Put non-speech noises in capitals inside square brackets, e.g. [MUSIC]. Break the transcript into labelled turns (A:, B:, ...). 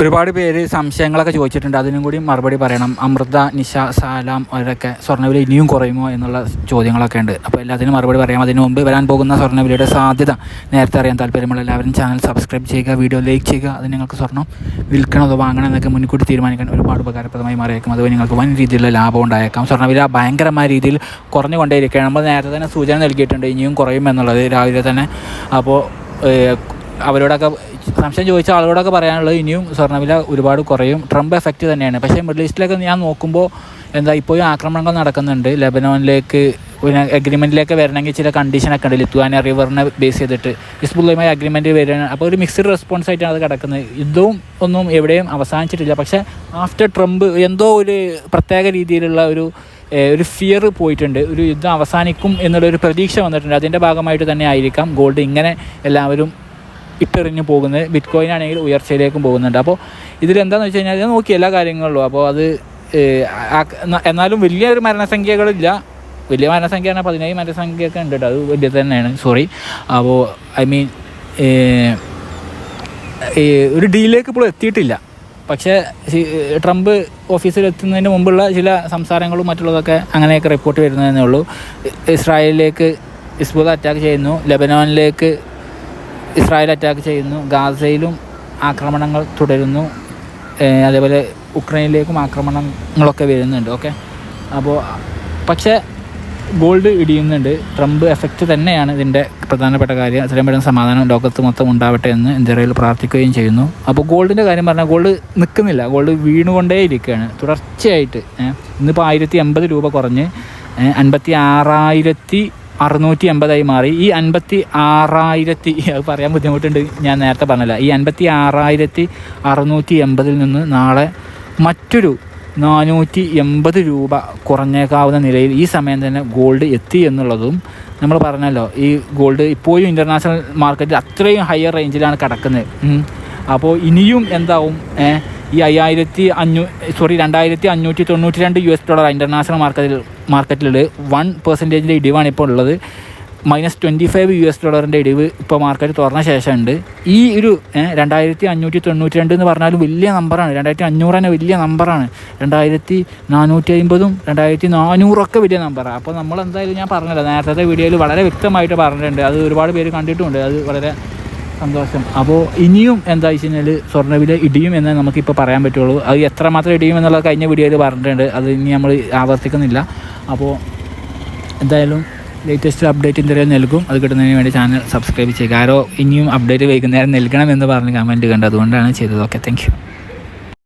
A: ഒരുപാട് പേര് സംശയങ്ങളൊക്കെ ചോദിച്ചിട്ടുണ്ട്. അതിനും കൂടി മറുപടി പറയണം. അമൃത നിഷ സാലാം അവരൊക്കെ സ്വർണവില ഇനിയും കുറയുമോ എന്നുള്ള ചോദ്യങ്ങളൊക്കെ ഉണ്ട്. അപ്പോൾ എല്ലാത്തിനും മറുപടി പറയാം. അതിനു മുമ്പ് വരാൻ പോകുന്ന സ്വർണവിലയുടെ സാധ്യത നേരത്തെ അറിയാൻ താല്പര്യമുള്ള എല്ലാവരും ചാനൽ സബ്സ്ക്രൈബ് ചെയ്യുക വീഡിയോ ലൈക്ക് ചെയ്യുക. അത് നിങ്ങൾക്ക് സ്വർണം വിൽക്കണം അതോ വാങ്ങണം എന്നൊക്കെ മുൻകൂട്ടി തീരുമാനിക്കാൻ ഒരുപാട് ഉപകാരപ്രദമായി മാറിയേക്കും. അതുവഴി നിങ്ങൾക്ക് വൻ രീതിയിലുള്ള ലാഭം ഉണ്ടായേക്കാം. സ്വർണവില ഭയങ്കരമായ രീതിയിൽ കുറഞ്ഞു കുറഞ്ഞുകൊണ്ടേയിരിക്കുകയാണ്. നമ്മൾ നേരത്തെ തന്നെ സൂചന നൽകിയിട്ടുണ്ട് ഇനിയും കുറയും എന്നുള്ളത് രാവിലെ തന്നെ. അപ്പോൾ അവരോടൊക്കെ സംശയം ചോദിച്ച ആളുകളോടൊക്കെ പറയാനുള്ളത് ഇനിയും സ്വർണവില ഒരുപാട് കുറയും. ട്രംപ് എഫക്റ്റ് തന്നെയാണ്. പക്ഷേ മിഡിൽ ഈസ്റ്റിലൊക്കെ ഞാൻ നോക്കുമ്പോൾ എന്താ ഇപ്പോഴും ആക്രമണങ്ങൾ നടക്കുന്നുണ്ട്. ലെബനോനിലേക്ക് പിന്നെ അഗ്രിമെന്റിലേക്ക് വരണമെങ്കിൽ ചില കണ്ടീഷനൊക്കെ ഉണ്ട്. ലിത്വാനിയ റിവറിനെ ബേസ് ചെയ്തിട്ട് ഹിസ്ബുള്ളുമായി അഗ്രിമെന്റ് വരികയാണ്. അപ്പോൾ ഒരു മിക്സ്ഡ് റെസ്പോൺസ് ആയിട്ടാണ് അത് കിടക്കുന്നത്. യുദ്ധവും ഒന്നും എവിടെയും അവസാനിച്ചിട്ടില്ല. പക്ഷേ ആഫ്റ്റർ ട്രംപ് എന്തോ ഒരു പ്രത്യേക രീതിയിലുള്ള ഒരു ഒരു ഫിയർ പോയിട്ടുണ്ട്. ഒരു യുദ്ധം അവസാനിക്കും എന്നുള്ളൊരു പ്രതീക്ഷ വന്നിട്ടുണ്ട്. അതിന്റെ ഭാഗമായിട്ട് തന്നെ ആയിരിക്കാം. ഗോൾഡ് ഇങ്ങനെ എല്ലാവരും ഇട്ടെറിഞ്ഞ് പോകുന്നത് ബിറ്റ് കോയിൻ ആണെങ്കിൽ ഉയർച്ചയിലേക്കും പോകുന്നുണ്ട്. അപ്പോൾ ഇതിലെന്താണെന്ന് വെച്ച് കഴിഞ്ഞാൽ നോക്കി എല്ലാ കാര്യങ്ങളിലും. അപ്പോൾ അത് എന്നാലും വലിയൊരു മരണസംഖ്യകളില്ല. വലിയ മരണസംഖ്യ പറഞ്ഞാൽ പതിനേഴ് മരണസംഖ്യയൊക്കെ ഉണ്ട് അത് വലിയ തന്നെയാണ്. സോറി അപ്പോൾ ഐ മീൻ ഒരു ഡീലിലേക്ക് ഇപ്പോൾ എത്തിയിട്ടില്ല. പക്ഷേ ട്രംപ് ഓഫീസിൽ എത്തുന്നതിന് മുമ്പുള്ള ചില സംസാരങ്ങളും മറ്റുള്ളതൊക്കെ അങ്ങനെയൊക്കെ റിപ്പോർട്ട് വരുന്നതെന്നേ ഉള്ളൂ. ഇസ്രായേലിലേക്ക് ഇസ്ബുദ് അറ്റാക്ക് ചെയ്യുന്നു. ലെബനോനിലേക്ക് ഇസ്രായേൽ അറ്റാക്ക് ചെയ്യുന്നു. ഗാസയിലും ആക്രമണങ്ങൾ തുടരുന്നു. അതേപോലെ ഉക്രൈനിലേക്കും ആക്രമണങ്ങളൊക്കെ വരുന്നുണ്ട്. ഓക്കെ? അപ്പോൾ പക്ഷേ ഗോൾഡ് ഇടിയുന്നുണ്ട്. ട്രംപ് എഫക്റ്റ് തന്നെയാണ് ഇതിന്റെ പ്രധാനപ്പെട്ട കാര്യം. അത്രയും പെട്ടെന്ന് സമാധാനം ലോകത്ത് മൊത്തം ഉണ്ടാവട്ടെ എന്ന് ഇന്ത്യയിൽ പ്രാർത്ഥിക്കുകയും ചെയ്യുന്നു. അപ്പോൾ ഗോൾഡിന്റെ കാര്യം പറഞ്ഞാൽ ഗോൾഡ് നിൽക്കുന്നില്ല. ഗോൾഡ് വീണുകൊണ്ടേ ഇരിക്കുകയാണ് തുടർച്ചയായിട്ട് ഇന്നിപ്പോൾ ആയിരത്തി രൂപ കുറഞ്ഞ് അൻപത്തി ആറായിരത്തി അറുന്നൂറ്റി എൺപതായി മാറി. ഈ അൻപത്തി ആറായിരത്തി [LAUGHS] പറയാൻ ബുദ്ധിമുട്ടുണ്ട്. ഞാൻ നേരത്തെ പറഞ്ഞില്ല. ഈ അൻപത്തി ആറായിരത്തി അറുന്നൂറ്റി എൺപതിൽ നിന്ന് നാളെ മറ്റൊരു നാനൂറ്റി എൺപത് രൂപ കുറഞ്ഞേക്കാവുന്ന നിലയിൽ ഈ സമയം തന്നെ ഗോൾഡ് എത്തി എന്നുള്ളതും നമ്മൾ പറഞ്ഞല്ലോ. ഈ ഗോൾഡ് ഇപ്പോഴും ഇന്റർനാഷണൽ മാർക്കറ്റിൽ അത്രയും ഹയർ റേഞ്ചിലാണ് കിടക്കുന്നത്. അപ്പോൾ ഇനിയും എന്താവും? ഈ അയ്യായിരത്തി അഞ്ഞൂ സോറി രണ്ടായിരത്തി അഞ്ഞൂറ്റി തൊണ്ണൂറ്റി രണ്ട് യു എസ് ഡോളർ ഇന്റർനാഷണൽ മാർക്കറ്റിൽ മാർക്കറ്റിൽ വൺ പെർസെന്റേജിന്റെ ഇടിവാണ് ഇപ്പോൾ ഉള്ളത്. Minus twenty five U S ഡോളറിന്റെ ഇടിവ് ഇപ്പോൾ മാർക്കറ്റ് തുറന്ന ശേഷമുണ്ട്. ഈ ഒരു രണ്ടായിരത്തി അഞ്ഞൂറ്റി തൊണ്ണൂറ്റി രണ്ട് എന്ന് പറഞ്ഞാലും വലിയ നമ്പറാണ് രണ്ടായിരത്തി അഞ്ഞൂറ് തന്നെ വലിയ നമ്പറാണ് രണ്ടായിരത്തി നാനൂറ്റി അമ്പതും രണ്ടായിരത്തി നാനൂറൊക്കെ വലിയ നമ്പറാണ് അപ്പോൾ നമ്മൾ എന്തായാലും ഞാൻ പറഞ്ഞല്ലോ നേരത്തെ വീഡിയോയിൽ വളരെ വ്യക്തമായിട്ട് പറഞ്ഞിട്ടുണ്ട്. അത് ഒരുപാട് പേര് കണ്ടിട്ടുമുണ്ട്. അത് വളരെ സന്തോഷം. അപ്പോൾ ഇനിയും എന്താ വെച്ച് കഴിഞ്ഞാൽ സ്വർണവില ഇടിയും എന്ന് നമുക്കിപ്പോൾ പറയാൻ പറ്റുള്ളൂ. അത് എത്രമാത്രം ഇടിയും എന്നുള്ളത് കഴിഞ്ഞ വീഡിയോയിൽ പറഞ്ഞിട്ടുണ്ട്. അത് ഇനി നമ്മൾ ആവർത്തിക്കുന്നില്ല. അപ്പോൾ എന്തായാലും ലേറ്റസ്റ്റ് അപ്ഡേറ്റ് എന്തെങ്കിലും നൽകും. അത് കിട്ടുന്നതിന് വേണ്ടി ചാനൽ സബ്സ്ക്രൈബ് ചെയ്യുക. ആരോ ഇനിയും അപ്ഡേറ്റ് വൈകുന്നേരം നൽകണം എന്ന് പറഞ്ഞ് കമന്റ് കണ്ടു അതുകൊണ്ടാണ് ചെയ്തത്. Okay thank